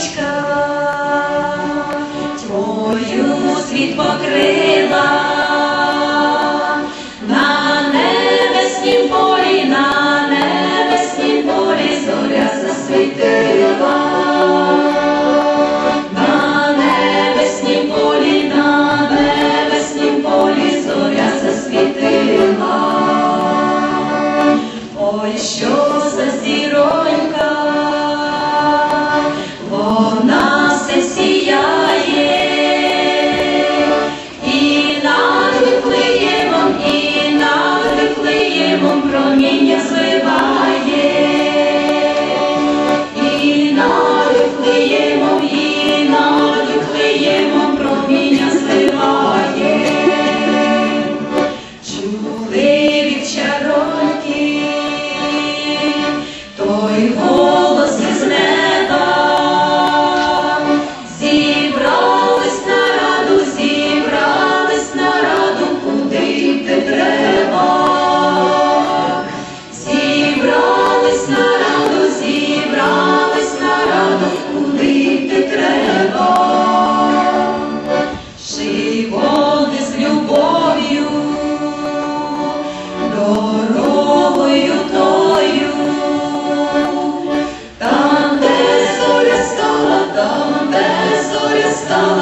Дорічка твою світ покрила на небеснім полі, на небеснім полі зоря засвітила, на небеснім полі, на небеснім полі зоря засвітила. Ой, що comprou minhas leis. 또